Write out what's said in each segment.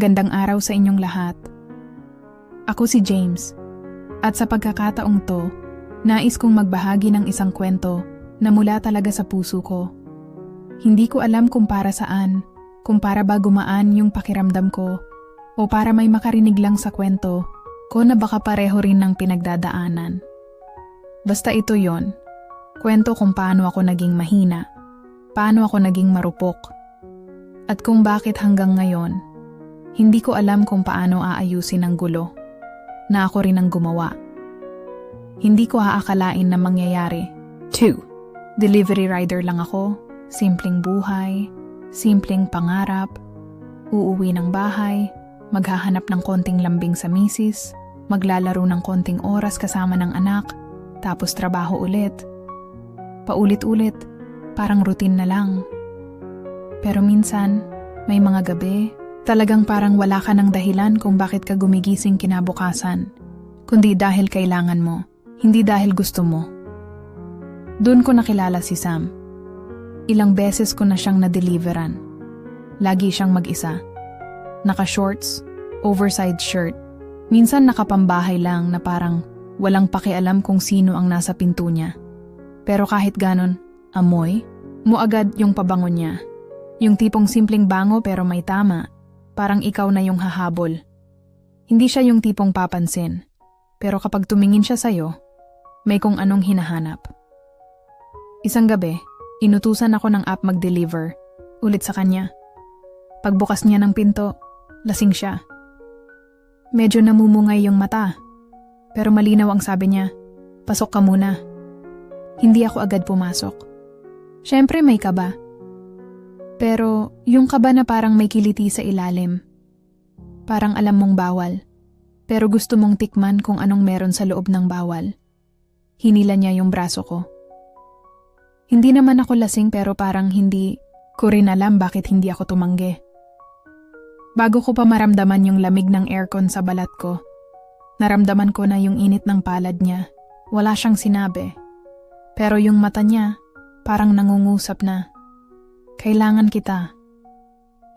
Magandang araw sa inyong lahat. Ako si James. At sa pagkakataong to, nais kong magbahagi ng isang kwento na mula talaga sa puso ko. Hindi ko alam kung para saan, kung para ba gumaan yung pakiramdam ko, o para may makarinig lang sa kwento ko na baka pareho rin ng pinagdadaanan. Basta ito yon. Kwento kung paano ako naging mahina, paano ako naging marupok, at kung bakit hanggang ngayon, hindi ko alam kung paano aayusin ang gulo, na ako rin ang gumawa. Hindi ko aakalain na mangyayari. 2. Delivery rider lang ako, simpleng buhay, simpleng pangarap, uuwi ng bahay, maghahanap ng konting lambing sa misis, maglalaro ng konting oras kasama ng anak, tapos trabaho ulit. Paulit-ulit, parang routine na lang. Pero minsan, may mga gabi, talagang parang wala ka ng dahilan kung bakit ka gumigising kinabukasan, kundi dahil kailangan mo, hindi dahil gusto mo. Doon ko nakilala si Sam. Ilang beses ko na siyang na-deliveran. Lagi siyang mag-isa. Naka-shorts, oversized shirt. Minsan nakapambahay lang na parang walang pakialam kung sino ang nasa pinto niya. Pero kahit ganon, amoy, mo agad yung pabango niya. Yung tipong simpleng bango pero may tama, parang ikaw na yung hahabol. Hindi siya yung tipong papansin, pero kapag tumingin siya sa'yo, may kung anong hinahanap. Isang gabi, inutusan ako ng app mag-deliver, ulit sa kanya. Pagbukas niya ng pinto, lasing siya. Medyo namumungay yung mata, pero malinaw ang sabi niya, pasok ka muna. Hindi ako agad pumasok. Siyempre may kaba. Pero yung kaba na parang may kiliti sa ilalim. Parang alam mong bawal. Pero gusto mong tikman kung anong meron sa loob ng bawal. Hinila niya yung braso ko. Hindi naman ako lasing pero parang hindi ko rin alam bakit hindi ako tumanggi. Bago ko pa maramdaman yung lamig ng aircon sa balat ko, naramdaman ko na yung init ng palad niya. Wala siyang sinabi. Pero yung mata niya, parang nangungusap na. Kailangan kita.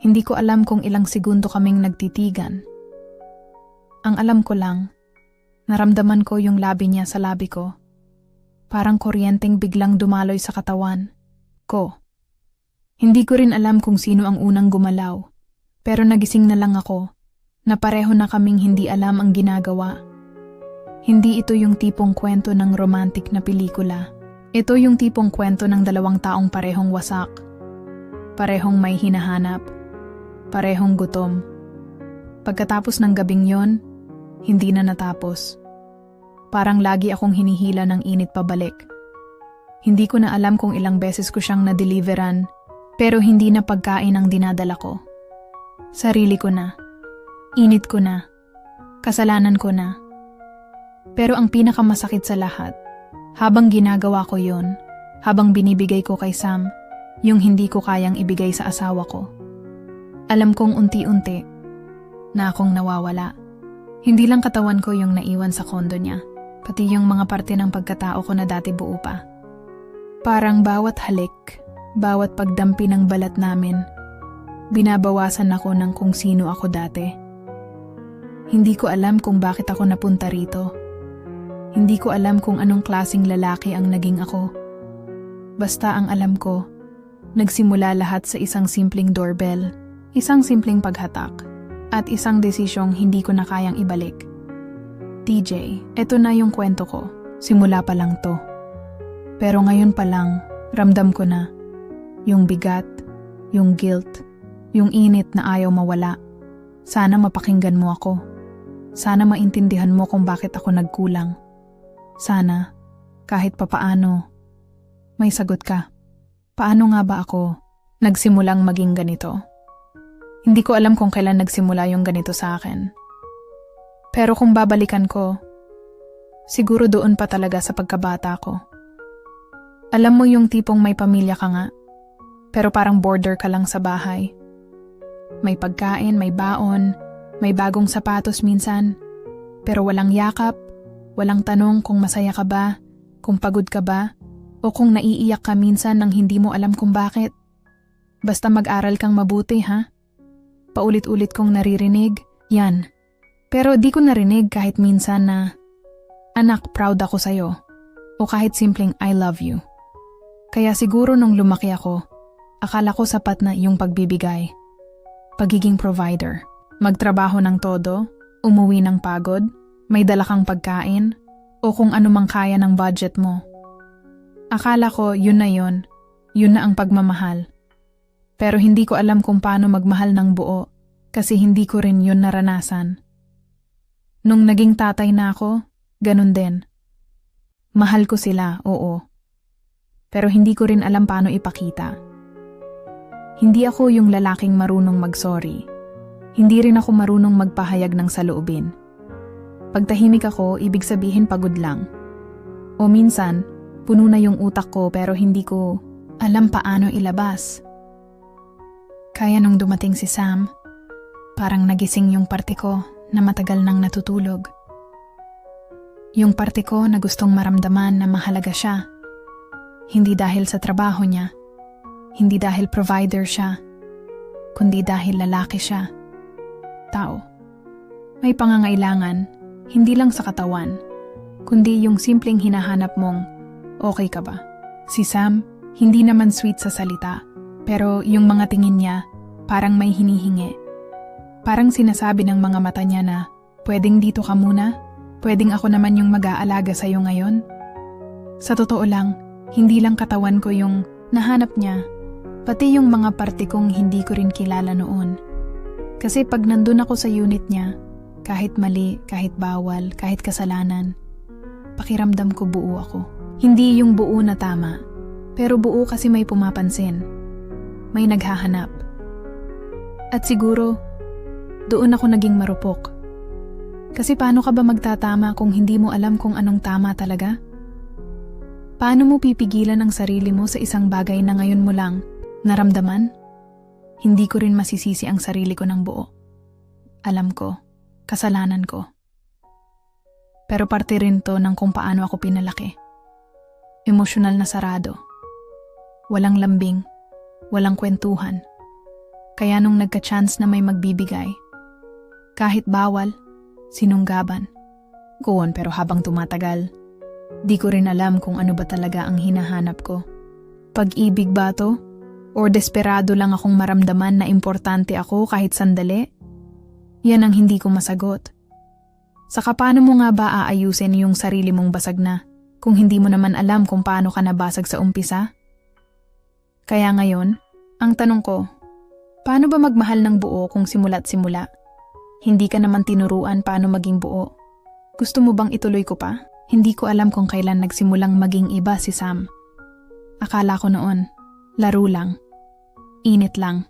Hindi ko alam kung ilang segundo kaming nagtitigan. Ang alam ko lang, naramdaman ko yung labi niya sa labi ko. Parang kuryenteng biglang dumaloy sa katawan ko. Hindi ko rin alam kung sino ang unang gumalaw, pero nagising na lang ako na pareho na kaming hindi alam ang ginagawa. Hindi ito yung tipong kwento ng romantic na pelikula. Ito yung tipong kwento ng dalawang taong parehong wasak. Parehong may hinahanap. Parehong gutom. Pagkatapos ng gabing yon, hindi na natapos. Parang lagi akong hinihila ng init pabalik. Hindi ko na alam kung ilang beses ko siyang na-deliveran, pero hindi na pagkain ang dinadala ko. Sarili ko na. Init ko na. Kasalanan ko na. Pero ang pinakamasakit sa lahat, habang ginagawa ko yon, habang binibigay ko kay Sam, yung hindi ko kayang ibigay sa asawa ko. Alam kong unti-unti na akong nawawala. Hindi lang katawan ko yung naiwan sa kondo niya, pati yung mga parte ng pagkatao ko na dati buo pa. Parang bawat halik, bawat pagdampi ng balat namin, binabawasan ako ng kung sino ako dati. Hindi ko alam kung bakit ako napunta rito. Hindi ko alam kung anong klasing lalaki ang naging ako. Basta ang alam ko, nagsimula lahat sa isang simpleng doorbell, isang simpleng paghatak, at isang desisyong hindi ko na kayang ibalik. TJ, eto na yung kwento ko. Simula pa lang to. Pero ngayon pa lang, ramdam ko na. Yung bigat, yung guilt, yung init na ayaw mawala. Sana mapakinggan mo ako. Sana maintindihan mo kung bakit ako nagkulang. Sana, kahit papaano, may sagot ka. Paano nga ba ako nagsimulang maging ganito? Hindi ko alam kung kailan nagsimula yung ganito sa akin. Pero kung babalikan ko, siguro doon pa talaga sa pagkabata ko. Alam mo yung tipong may pamilya ka nga, pero parang border ka lang sa bahay. May pagkain, may baon, may bagong sapatos minsan, pero walang yakap, walang tanong kung masaya ka ba, kung pagod ka ba, o kung naiiyak ka minsan nang hindi mo alam kung bakit. Basta mag-aral kang mabuti, ha? Paulit-ulit kong naririnig, yan. Pero di ko narinig kahit minsan na, Anak, proud ako sa'yo. O kahit simpleng I love you. Kaya siguro nung lumaki ako, akala ko sapat na yung pagbibigay. Pagiging provider. Magtrabaho ng todo, umuwi ng pagod, may dala kang pagkain, o kung ano mang kaya ng budget mo. Akala ko yun na yun, yun na ang pagmamahal. Pero hindi ko alam kung paano magmahal ng buo kasi hindi ko rin yun naranasan. Nung naging tatay na ako, ganun din. Mahal ko sila, oo. Pero hindi ko rin alam paano ipakita. Hindi ako yung lalaking marunong mag-sorry. Hindi rin ako marunong magpahayag ng saloobin. Pag tahimik ako, ibig sabihin pagod lang. O minsan, puno na yung utak ko pero hindi ko alam paano ilabas. Kaya nung dumating si Sam, parang nagising yung parte ko na matagal nang natutulog. Yung parte ko na gustong maramdaman na mahalaga siya. Hindi dahil sa trabaho niya, hindi dahil provider siya, kundi dahil lalaki siya. Tao. May pangangailangan, hindi lang sa katawan, kundi yung simpleng hinahanap mong, okay ka ba? Si Sam, hindi naman sweet sa salita, pero yung mga tingin niya, parang may hinihingi. Parang sinasabi ng mga mata niya na, pwedeng dito ka muna? Pwedeng ako naman yung mag-aalaga sa'yo ngayon? Sa totoo lang, hindi lang katawan ko yung nahanap niya, pati yung mga parte kong hindi ko rin kilala noon. Kasi pag nandun ako sa unit niya, kahit mali, kahit bawal, kahit kasalanan, pakiramdam ko buo ako. Hindi yung buo na tama, pero buo kasi may pumapansin. May naghahanap. At siguro, doon ako naging marupok. Kasi paano ka ba magtatama kung hindi mo alam kung anong tama talaga? Paano mo pipigilan ang sarili mo sa isang bagay na ngayon mo lang naramdaman? Hindi ko rin masisisi ang sarili ko ng buo. Alam ko, kasalanan ko. Pero parte rin to ng kung paano ako pinalaki. Emosyonal na sarado. Walang lambing, walang kwentuhan. Kaya nung nagka-chance na may magbibigay, kahit bawal, sinunggaban. Goon pero habang tumatagal, di ko rin alam kung ano ba talaga ang hinahanap ko. Pag-ibig ba to? Or desperado lang akong maramdaman na importante ako kahit sandali? Yan ang hindi ko masagot. Saka paano mo nga ba aayusin yung sarili mong basag na kung hindi mo naman alam kung paano ka nabasag sa umpisa? Kaya ngayon, ang tanong ko, paano ba magmahal ng buo kung simula't simula? Hindi ka naman tinuruan paano maging buo. Gusto mo bang ituloy ko pa? Hindi ko alam kung kailan nagsimulang maging iba si Sam. Akala ko noon, laro lang. Init lang.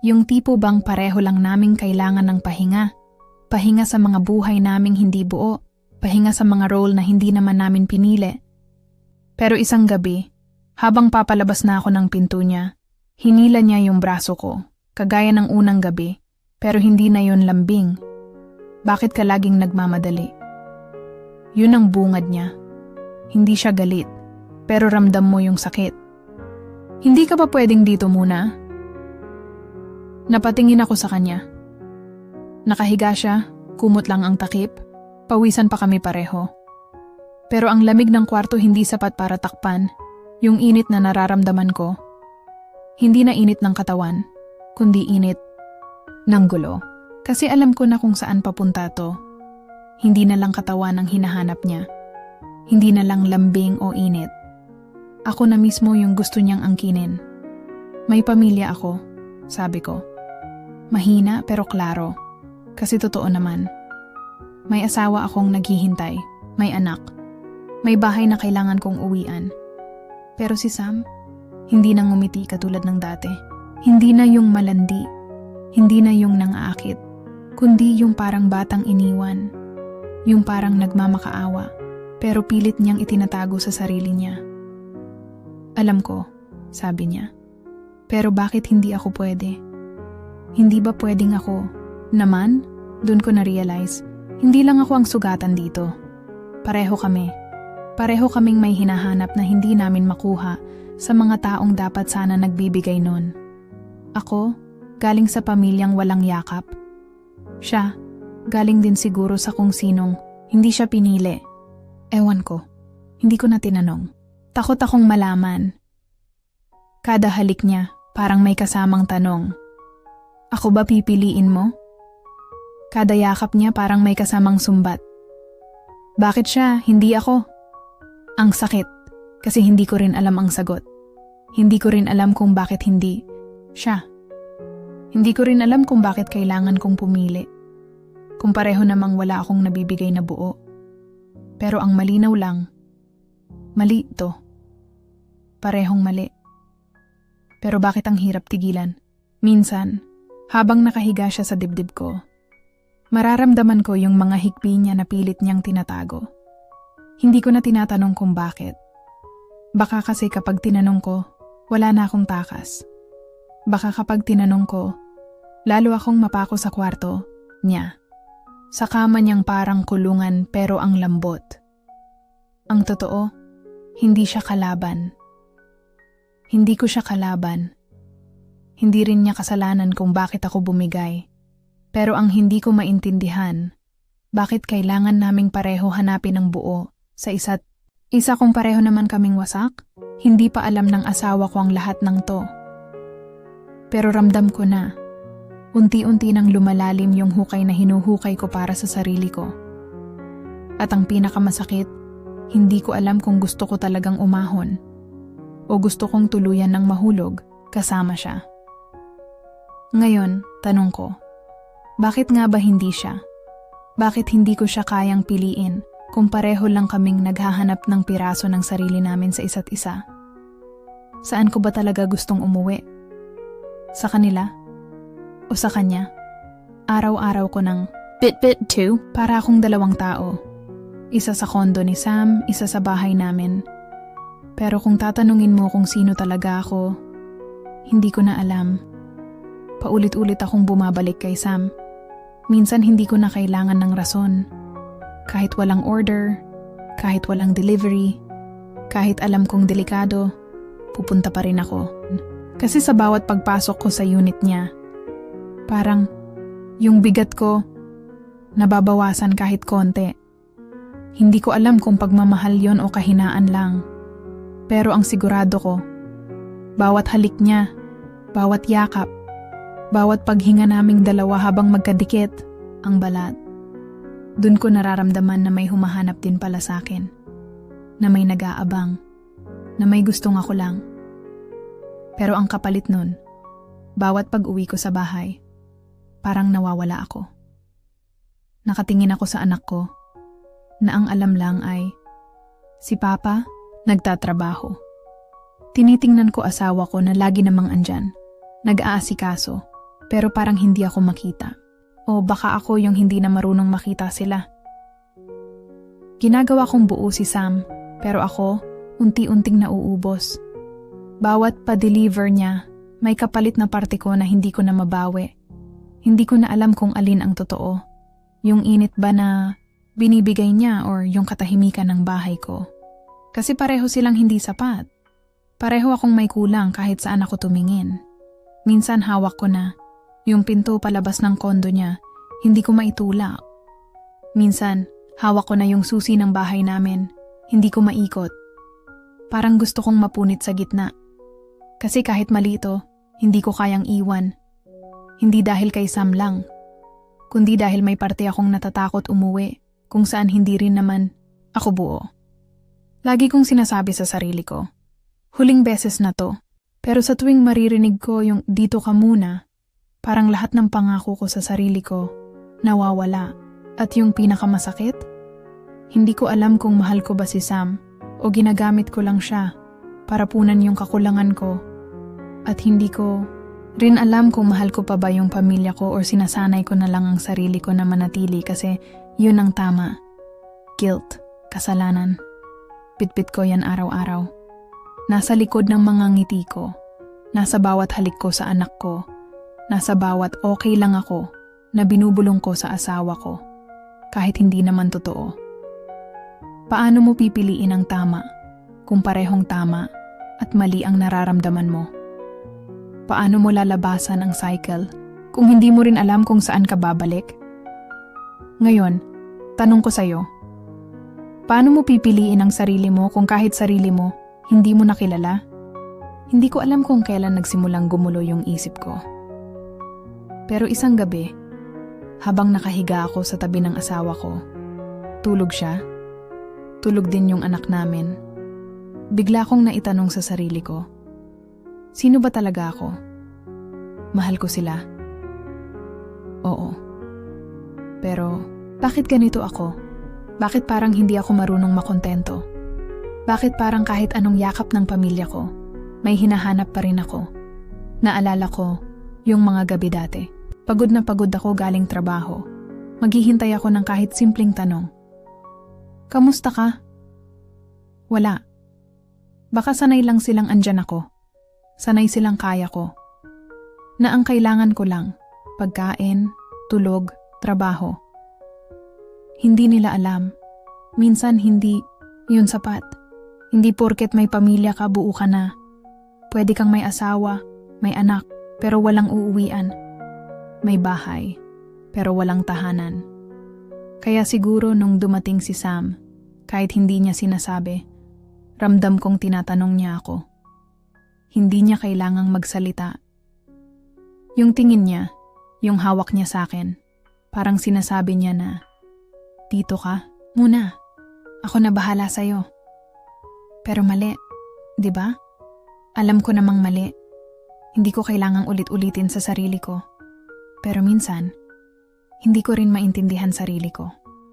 Yung tipo bang pareho lang naming kailangan ng pahinga. Pahinga sa mga buhay naming hindi buo. Pahinga sa mga role na hindi naman namin pinili. Pero isang gabi, habang papalabas na ako ng pinto niya, hinila niya yung braso ko, kagaya ng unang gabi pero hindi na yon lambing. Bakit ka laging nagmamadali? Yun ang bungad niya. Hindi siya galit, pero ramdam mo yung sakit. Hindi ka ba pwedeng dito muna? Napatingin ako sa kanya. Nakahiga siya, kumot lang ang takip, pawisan pa kami pareho. Pero ang lamig ng kwarto hindi sapat para takpan yung init na nararamdaman ko. Hindi na init ng katawan, kundi init ng gulo. Kasi alam ko na kung saan papunta to. Hindi na lang katawan ang hinahanap niya. Hindi na lang lambing o init. Ako na mismo yung gusto niyang angkinin. May pamilya ako, sabi ko. Mahina pero klaro. Kasi totoo naman. May asawa akong naghihintay. May anak. May bahay na kailangan kong uwian. Pero si Sam, hindi na ngumiti katulad ng dati. Hindi na yung malandi hindi na yung nangaakit, kundi yung parang batang iniwan. Yung parang nagmamakaawa, pero pilit niyang itinatago sa sarili niya. Alam ko, sabi niya. Pero bakit hindi ako pwede? Hindi ba pwedeng ako? Naman, dun ko na-realize, hindi lang ako ang sugatan dito. Pareho kami. Pareho kaming may hinahanap na hindi namin makuha sa mga taong dapat sana nagbibigay nun. Ako, galing sa pamilyang walang yakap. Siya, galing din siguro sa kung sinong hindi siya pinili. Ewan ko, hindi ko na tinanong. Takot akong malaman. Kada halik niya, parang may kasamang tanong. Ako ba pipiliin mo? Kada yakap niya parang may kasamang sumbat. Bakit siya, hindi ako? Ang sakit, kasi hindi ko rin alam ang sagot. Hindi ko rin alam kung bakit hindi siya. Hindi ko rin alam kung bakit kailangan kong pumili. Kung pareho namang wala akong nabibigay na buo. Pero ang malinaw lang, mali ito. Parehong mali. Pero bakit ang hirap tigilan? Minsan, habang nakahiga siya sa dibdib ko, mararamdaman ko yung mga hikbi niya na pilit niyang tinatago. Hindi ko na tinatanong kung bakit. Baka kasi kapag tinanong ko, wala na akong takas. Baka kapag tinanong ko, lalo akong mapako sa kwarto niya. Sa kama niyang parang kulungan pero ang lambot. Ang totoo, hindi siya kalaban. Hindi ko siya kalaban. Hindi rin niya kasalanan kung bakit ako bumigay. Pero ang hindi ko maintindihan, bakit kailangan naming pareho hanapin ang buo sa isa't isa kung pareho naman kaming wasak? Hindi pa alam ng asawa ko ang lahat ng to. Pero ramdam ko na, unti-unti nang lumalalim yung hukay na hinuhukay ko para sa sarili ko. At ang pinakamasakit, hindi ko alam kung gusto ko talagang umahon o gusto kong tuluyan ng mahulog kasama siya. Ngayon, tanong ko, bakit nga ba hindi siya? Bakit hindi ko siya kayang piliin kung pareho lang kaming naghahanap ng piraso ng sarili namin sa isa't isa? Saan ko ba talaga gustong umuwi? Sa kanila? O sa kanya? Araw-araw ko ng bit-bit too para akong dalawang tao. Isa sa kondo ni Sam, isa sa bahay namin. Pero kung tatanungin mo kung sino talaga ako, hindi ko na alam. Paulit-ulit akong bumabalik kay Sam. Minsan hindi ko na kailangan ng rason. Kahit walang order, kahit walang delivery, kahit alam kong delikado, pupunta pa rin ako. Kasi sa bawat pagpasok ko sa unit niya, parang yung bigat ko nababawasan kahit konti. Hindi ko alam kung pagmamahal yon o kahinaan lang. Pero ang sigurado ko, bawat halik niya, bawat yakap, bawat paghinga naming dalawa habang magkadikit, ang balat. Doon ko nararamdaman na may humahanap din pala sa akin. Na may nag-aabang. Na may gustong ako lang. Pero ang kapalit nun, bawat pag-uwi ko sa bahay, parang nawawala ako. Nakatingin ako sa anak ko, na ang alam lang ay, si Papa, nagtatrabaho. Tinitingnan ko asawa ko na lagi namang andyan, nag-aasikaso, pero parang hindi ako makita. O baka ako yung hindi na marunong makita sila. Ginagawa kong buo si Sam, pero ako, unti-unting nauubos. Bawat pa-deliver niya, may kapalit na parte ko na hindi ko na mabawi. Hindi ko na alam kung alin ang totoo. Yung init ba na binibigay niya or yung katahimikan ng bahay ko. Kasi pareho silang hindi sapat. Pareho akong may kulang kahit saan ako tumingin. Minsan hawak ko na, yung pinto palabas ng kondo niya, hindi ko maitulak. Minsan, hawak ko na yung susi ng bahay namin, hindi ko maikot. Parang gusto kong mapunit sa gitna. Kasi kahit mali ito, hindi ko kayang iwan. Hindi dahil kay Sam lang, kundi dahil may parte akong natatakot umuwi kung saan hindi rin naman ako buo. Lagi kong sinasabi sa sarili ko, huling beses na to, pero sa tuwing maririnig ko yung dito ka muna, parang lahat ng pangako ko sa sarili ko nawawala. At yung pinakamasakit, hindi ko alam kung mahal ko ba si Sam o ginagamit ko lang siya para punan yung kakulangan ko at hindi ko rin alam kung mahal ko pa ba yung pamilya ko or sinasanay ko na lang ang sarili ko na manatili kasi yun ang tama. Guilt, kasalanan. Bitbit ko yan araw-araw. Nasa likod ng mga ngiti ko. Nasa bawat halik ko sa anak ko. Nasa bawat okay lang ako na binubulong ko sa asawa ko. Kahit hindi naman totoo. Paano mo pipiliin ang tama kung parehong tama at mali ang nararamdaman mo? Paano mo lalabasan ang cycle kung hindi mo rin alam kung saan ka babalik? Ngayon, tanong ko sa'yo. Paano mo pipiliin ang sarili mo kung kahit sarili mo, hindi mo nakilala? Hindi ko alam kung kailan nagsimulang gumulo yung isip ko. Pero isang gabi, habang nakahiga ako sa tabi ng asawa ko, tulog siya, tulog din yung anak namin. Bigla kong naitanong sa sarili ko, sino ba talaga ako? Mahal ko sila. Oo. Pero, bakit ganito ako? Bakit parang hindi ako marunong makontento? Bakit parang kahit anong yakap ng pamilya ko, may hinahanap pa rin ako? Naalala ko, yung mga gabi dati. Pagod na pagod ako galing trabaho. Maghihintay ako ng kahit simpleng tanong. Kamusta ka? Wala. Baka sanay lang silang andyan ako. Sanay silang kaya ko. Na ang kailangan ko lang, pagkain, tulog, trabaho. Hindi nila alam. Minsan hindi, yun sapat. Hindi porket may pamilya ka, buo ka na. Pwede kang may asawa, may anak, pero walang uuwian. May bahay, pero walang tahanan. Kaya siguro nung dumating si Sam, kahit hindi niya sinasabi, ramdam kong tinatanong niya ako. Hindi niya kailangang magsalita. Yung tingin niya, yung hawak niya sa akin, parang sinasabi niya na, Dito ka, muna. Ako na bahala sa'yo. Pero mali, di ba? Alam ko namang mali. Hindi ko kailangang ulit-ulitin sa sarili ko. Pero minsan, hindi ko rin maintindihan sarili ko.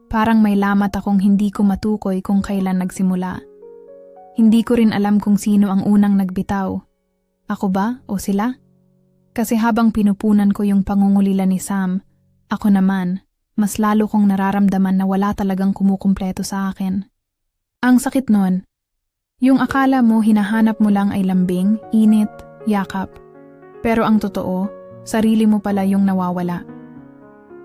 Parang may lamat akong hindi ko matukoy kung kailan nagsimula. Hindi ko rin alam kung sino ang unang nagbitaw. Ako ba o sila? Kasi habang pinupunan ko yung pangungulila ni Sam, ako naman, mas lalo kong nararamdaman na wala talagang kumukumpleto sa akin. Ang sakit nun, yung akala mo hinahanap mo lang ay lambing, init, yakap. Pero ang totoo, sarili mo pala yung nawawala.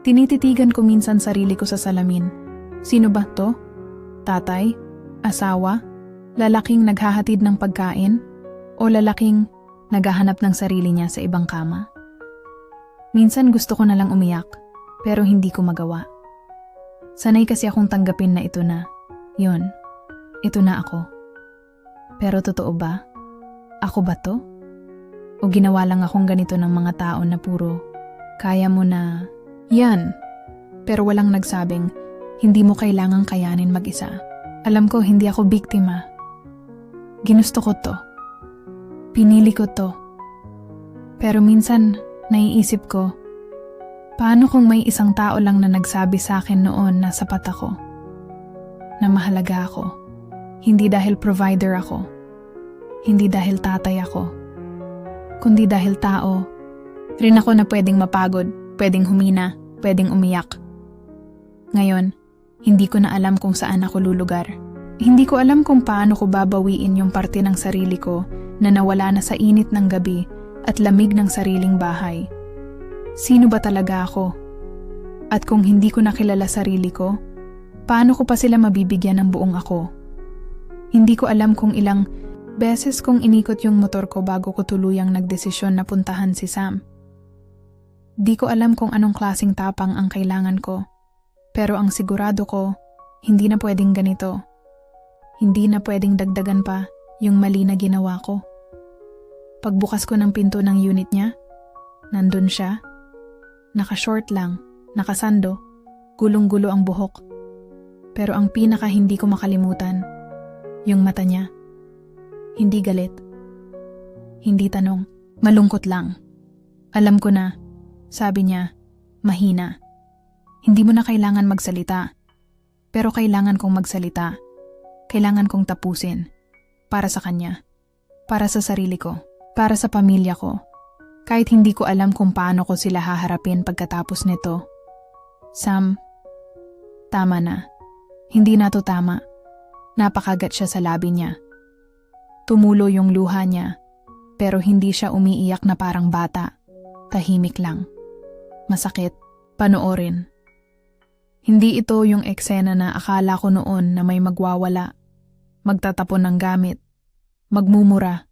Tinititigan ko minsan sarili ko sa salamin. Sino ba to? Tatay? Asawa? Lalaking naghahatid ng pagkain? O lalaking naghahanap ng sarili niya sa ibang kama? Minsan gusto ko na lang umiyak, pero hindi ko magawa. Sanay kasi akong tanggapin na ito na. Yun, ito na ako. Pero totoo ba? Ako ba to? O ginawa lang akong ganito ng mga tao na puro, kaya mo na, yan. Pero walang nagsabing, hindi mo kailangang kayanin mag-isa. Alam ko hindi ako biktima. Ginusto ko to. Pinili ko to. Pero minsan, naiisip ko, paano kung may isang tao lang na nagsabi sa akin noon na sapat ako? Na mahalaga ako. Hindi dahil provider ako. Hindi dahil tatay ako. Kundi dahil tao. Rin ako na pwedeng mapagod, pwedeng humina, pwedeng umiyak. Ngayon, hindi ko na alam kung saan ako lulugar. Hindi ko alam kung paano ko babawiin yung parte ng sarili ko na nawala na sa init ng gabi at lamig ng sariling bahay. Sino ba talaga ako? At kung hindi ko nakilala sarili ko, paano ko pa sila mabibigyan ng buong ako? Hindi ko alam kung ilang beses kong inikot yung motor ko bago ko tuluyang nagdesisyon na puntahan si Sam. Di ko alam kung anong klasing tapang ang kailangan ko. Pero ang sigurado ko, hindi na pwedeng ganito. Hindi na pwedeng dagdagan pa yung mali na ginawa ko. Pagbukas ko ng pinto ng unit niya, nandun siya. Naka-short lang, nakasando, gulong-gulo ang buhok. Pero ang pinaka hindi ko makalimutan, yung mata niya. Hindi galit. Hindi tanong, malungkot lang. Alam ko na, sabi niya, mahina. Hindi mo na kailangan magsalita. Pero kailangan kong magsalita. Kailangan kong tapusin. Para sa kanya. Para sa sarili ko. Para sa pamilya ko. Kahit hindi ko alam kung paano ko sila haharapin pagkatapos nito. Sam, tama na. Hindi na to tama. Napakagat siya sa labi niya. Tumulo yung luha niya, pero hindi siya umiiyak na parang bata. Tahimik lang. Masakit, panoorin. Hindi ito yung eksena na akala ko noon na may magwawala, magtatapon ng gamit, magmumura.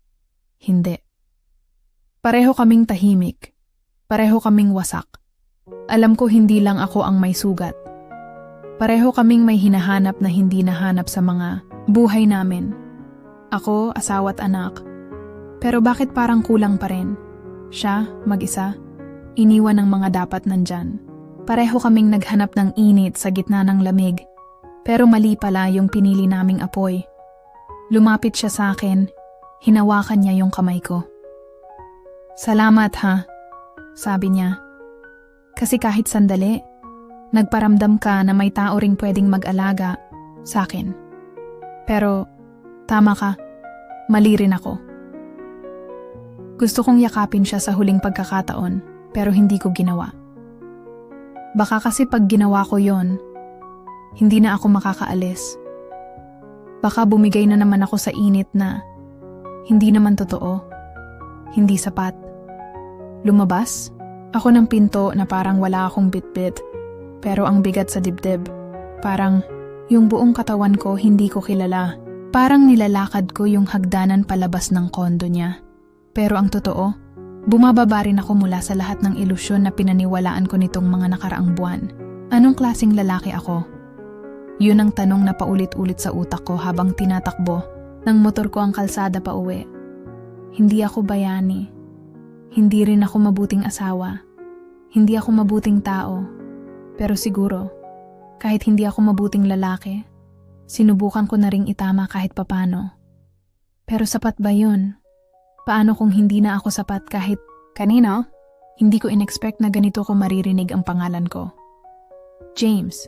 Hindi. Pareho kaming tahimik. Pareho kaming wasak. Alam ko hindi lang ako ang may sugat. Pareho kaming may hinahanap na hindi nahanap sa mga buhay namin. Ako, asawa at anak. Pero bakit parang kulang pa rin? Siya, mag-isa, iniwan ng mga dapat nandyan. Pareho kaming naghanap ng init sa gitna ng lamig. Pero mali pala yung pinili naming apoy. Lumapit siya sa akin, hinawakan niya yung kamay ko. Salamat ha, sabi niya. Kasi kahit sandali, nagparamdam ka na may tao ring pwedeng mag-alaga sa akin. Pero, tama ka, mali rin ako. Gusto kong yakapin siya sa huling pagkakataon, pero hindi ko ginawa. Baka kasi pag ginawa ko yon, hindi na ako makakaalis. Baka bumigay na naman ako sa init na hindi naman totoo, hindi sapat. Lumabas, ako ng pinto na parang wala akong bitbit, pero ang bigat sa dibdib. Parang yung buong katawan ko hindi ko kilala. Parang nilalakad ko yung hagdanan palabas ng kondo niya. Pero ang totoo, bumababa rin ako mula sa lahat ng ilusyon na pinaniwalaan ko nitong mga nakaraang buwan. Anong klasing lalaki ako? Yun ang tanong na paulit-ulit sa utak ko habang tinatakbo ng motor ko ang kalsada pa uwi. Hindi ako bayani. Hindi rin ako mabuting asawa. Hindi ako mabuting tao. Pero siguro, kahit hindi ako mabuting lalaki, sinubukan ko na ring itama kahit papano. Pero sapat ba yun? Paano kung hindi na ako sapat kahit kanino? Hindi ko inexpect na ganito ko maririnig ang pangalan ko. James.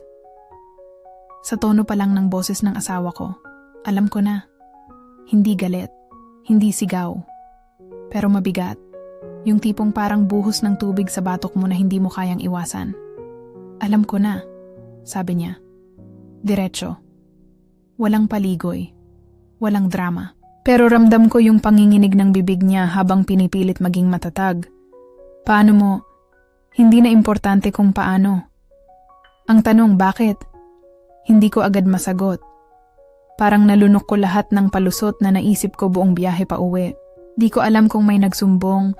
Sa tono pa lang ng boses ng asawa ko, alam ko na. Hindi galit, hindi sigaw, pero mabigat. Yung tipong parang buhos ng tubig sa batok mo na hindi mo kayang iwasan. Alam ko na, sabi niya. Diretso. Walang paligoy. Walang drama. Pero ramdam ko yung panginginig ng bibig niya habang pinipilit maging matatag. Paano mo? Hindi na importante kung paano. Ang tanong bakit? Hindi ko agad masagot. Parang nalunok ko lahat ng palusot na naisip ko buong biyahe pa uwi. Di ko alam kung may nagsumbong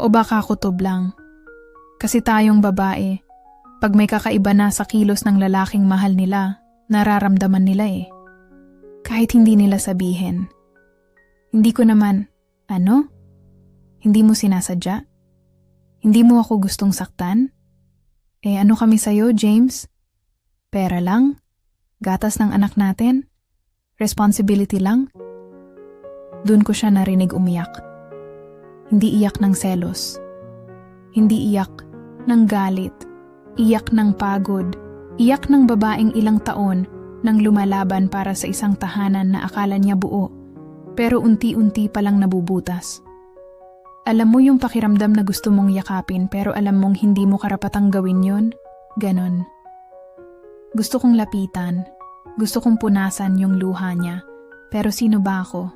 o baka kutob lang. Kasi tayong babae, pag may kakaiba na sa kilos ng lalaking mahal nila, nararamdaman nila eh. Kahit hindi nila sabihin. Hindi ko naman, ano? Hindi mo sinasadya? Hindi mo ako gustong saktan? Eh ano kami sa'yo, James? Pera lang? Gatas ng anak natin? Responsibility lang? Doon ko siya narinig umiyak. Hindi iyak ng selos. Hindi iyak ng galit. Iyak ng pagod. Iyak ng babaeng ilang taon nang lumalaban para sa isang tahanan na akala niya buo, pero unti-unti palang nabubutas. Alam mo yung pakiramdam na gusto mong yakapin pero alam mong hindi mo karapatang gawin yon? Ganon. Gusto kong lapitan. Gusto kong punasan yung luha niya. Pero sino ba ako?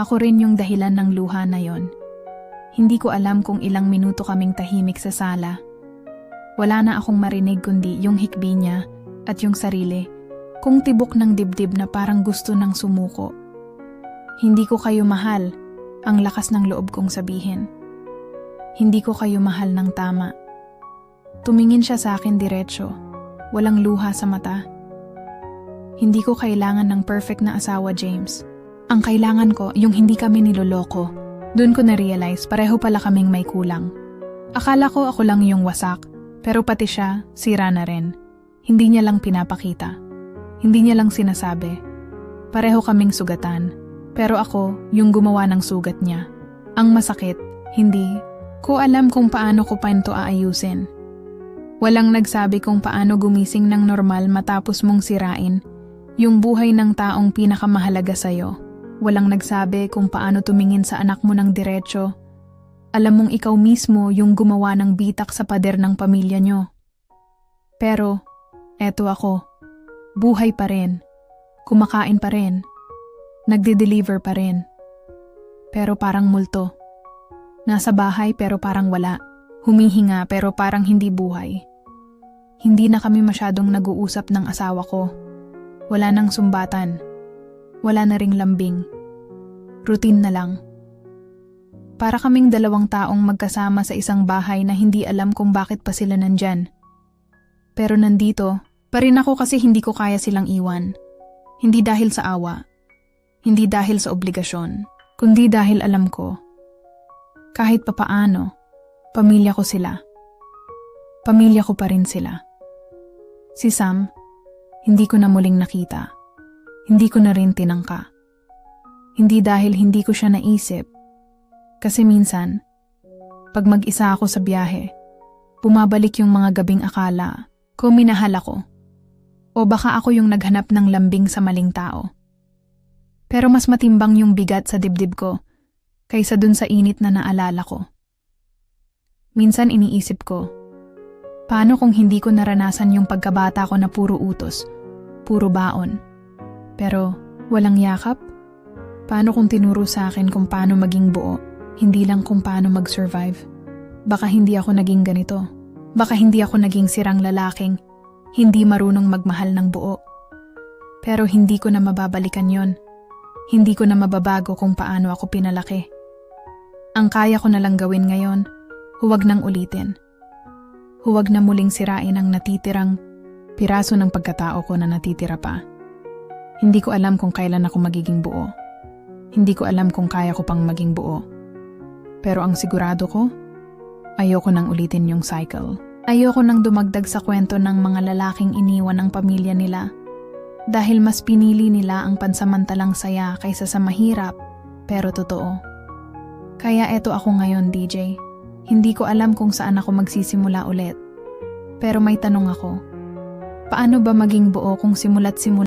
Ako rin yung dahilan ng luha na yon. Hindi ko alam kung ilang minuto kaming tahimik sa sala. Wala na akong marinig kundi yung hikbi niya at yung sarili, kung tibok ng dibdib na parang gusto ng sumuko. Hindi ko kayo mahal, ang lakas ng loob kong sabihin. Hindi ko kayo mahal ng tama. Tumingin siya sa akin diretsyo, walang luha sa mata. Hindi ko kailangan ng perfect na asawa, James. Ang kailangan ko, yung hindi kami niloloko, doon ko na-realize pareho pala kaming may kulang. Akala ko ako lang yung wasak, pero pati siya, sira na rin. Hindi niya lang pinapakita. Hindi niya lang sinasabi. Pareho kaming sugatan, pero ako yung gumawa ng sugat niya. Ang masakit, hindi ko alam kung paano ko pa ito aayusin. Walang nagsabi kung paano gumising ng normal matapos mong sirain yung buhay ng taong pinakamahalaga sa'yo. Walang nagsabi kung paano tumingin sa anak mo ng diretsyo. Alam mong ikaw mismo yung gumawa ng bitak sa pader ng pamilya nyo. Pero, eto ako. Buhay pa rin. Kumakain pa rin. Nagde-deliver pa rin. Pero parang multo. Nasa bahay pero parang wala. Humihinga pero parang hindi buhay. Hindi na kami masyadong nag-uusap ng asawa ko. Wala nang sumbatan wala na ring lambing. Routine na lang. Para kaming dalawang taong magkasama sa isang bahay na hindi alam kung bakit pa sila nandyan. Pero nandito, pa rin ako kasi hindi ko kaya silang iwan. Hindi dahil sa awa. Hindi dahil sa obligasyon. Kundi dahil alam ko. Kahit papaano, pamilya ko sila. Pamilya ko pa rin sila. Si Sam, hindi ko na muling nakita. Hindi ko na rin tinangka. Hindi dahil hindi ko siya naisip. Kasi minsan, pag mag-isa ako sa biyahe, bumabalik yung mga gabing akala ko minahal ako. O baka ako yung naghanap ng lambing sa maling tao. Pero mas matimbang yung bigat sa dibdib ko kaysa dun sa init na naalala ko. Minsan iniisip ko, paano kung hindi ko naranasan yung pagkabata ko na puro utos, puro baon. Pero walang yakap? Paano kung tinuro sa akin kung paano maging buo, hindi lang kung paano mag-survive? Baka hindi ako naging ganito. Baka hindi ako naging sirang lalaking, hindi marunong magmahal ng buo. Pero hindi ko na mababalikan yon. Hindi ko na mababago kung paano ako pinalaki. Ang kaya ko na lang gawin ngayon, huwag nang ulitin. Huwag na muling sirain ang natitirang piraso ng pagkatao ko na natitira pa. Hindi ko alam kung kailan ako magiging buo. Hindi ko alam kung kaya ko pang maging buo. Pero ang sigurado ko, ayoko nang ulitin yung cycle. Ayoko nang dumagdag sa kwento ng mga lalaking iniwan ng pamilya nila. Dahil mas pinili nila ang pansamantalang saya kaysa sa mahirap, pero totoo. Kaya eto ako ngayon, DJ. Hindi ko alam kung saan ako magsisimula ulit. Pero may tanong ako. Paano ba maging buo kung simula't simula